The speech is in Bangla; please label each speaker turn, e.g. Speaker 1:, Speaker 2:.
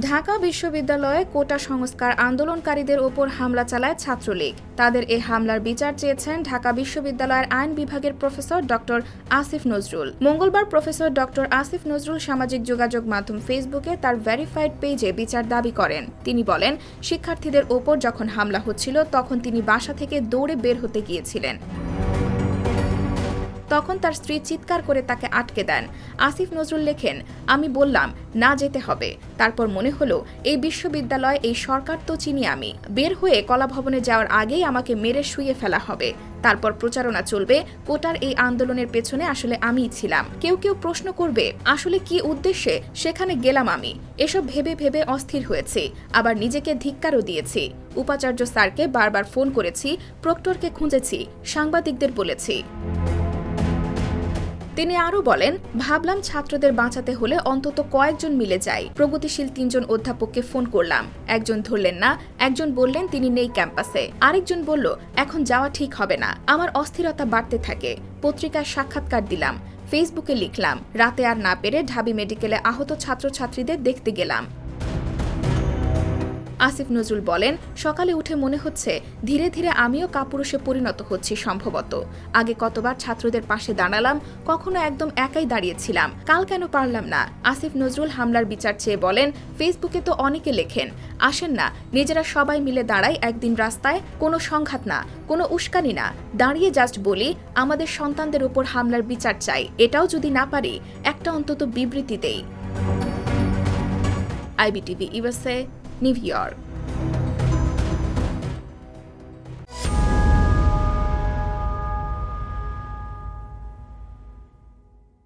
Speaker 1: ঢাকা বিশ্ববিদ্যালয়ে কোটা সংস্কার আন্দোলনকারীদের ওপর হামলা চালায় ছাত্রলীগ। তাদের এই হামলার বিচার চেয়েছেন ঢাকা বিশ্ববিদ্যালয়ের আইন বিভাগের প্রফেসর ডক্টর আসিফ নজরুল। মঙ্গলবার প্রফেসর ডক্টর আসিফ নজরুল সামাজিক যোগাযোগ মাধ্যম ফেসবুকে তার ভেরিফাইড পেজে বিচার দাবি করেন। তিনি বলেন, শিক্ষার্থীদের ওপর যখন হামলা হচ্ছিল, তখন তিনি বাসা থেকে দৌড়ে বের হতে গিয়েছিলেন। তখন তার স্ত্রী চিৎকার করে তাকে আটকে দেন। আসিফ নজরুল লেখেন, আমি বললাম, না যেতে হবে। তারপর মনে হলো, এই বিশ্ববিদ্যালয়, এই সরকার তো চিনি আমি। বের হয়ে কলা ভবনে যাওয়ার আগেই আমাকে মেরে শুয়ে ফেলা হবে। তারপর প্রচারণা চলবে, কোটার এই আন্দোলনের পেছনে আসলে আমিই ছিলাম। কেউ কেউ প্রশ্ন করবে, আসলে কি উদ্দেশ্যে? সেখানে গেলাম আমি। এসব ভেবে ভেবে অস্থির হয়েছি। আবার নিজেকে ধিক্কারও দিয়েছি। উপাচার্য স্যারকে বারবার ফোন করেছি, প্রক্টরকে খুঁজেছি, সাংবাদিকদের বলেছি। তিনি আরও বলেন, ভাবলাম ছাত্রদের বাঁচাতে হলে অন্তত কয়েকজন মিলে যাই। প্রগতিশীল তিনজন অধ্যাপককে ফোন করলাম। একজন ধরলেন না, একজন বললেন তিনি নেই ক্যাম্পাসে। আরেকজন বলল, এখন যাওয়া ঠিক হবে না, আমার অস্থিরতা বাড়তে থাকে। পত্রিকায় সাক্ষাৎকার দিলাম, ফেসবুকে লিখলাম, রাতে আর না পেরে ঢাবি মেডিকেলে আহত ছাত্রছাত্রীদের দেখতে গেলাম। আসিফ নজরুল বলেন, সকালে উঠে মনে হচ্ছে ধীরে ধীরে আমিও কাপুরুষে পরিণত হচ্ছি সম্ভবত। আগে কতবার ছাত্রদের পাশে দাঁড়ালাম, কখনো একদম একাই দাঁড়িয়েছিলাম। কাল কেন পারলাম না? আসিফ নজরুল হামলার বিচার চেয়ে বলেন, ফেসবুকে তো অনেকে লেখেন, আসেন না, নিজেরা সবাই মিলে দাঁড়াই একদিন রাস্তায়, কোনো সংঘাত না, কোনো উস্কানি না, দাঁড়িয়ে জাস্ট বলি, আমাদের সন্তানদের উপর হামলার বিচার চাই, এটাও যদি না পারি, একটা অন্তত বিবৃতি দেই। IBTV USA new York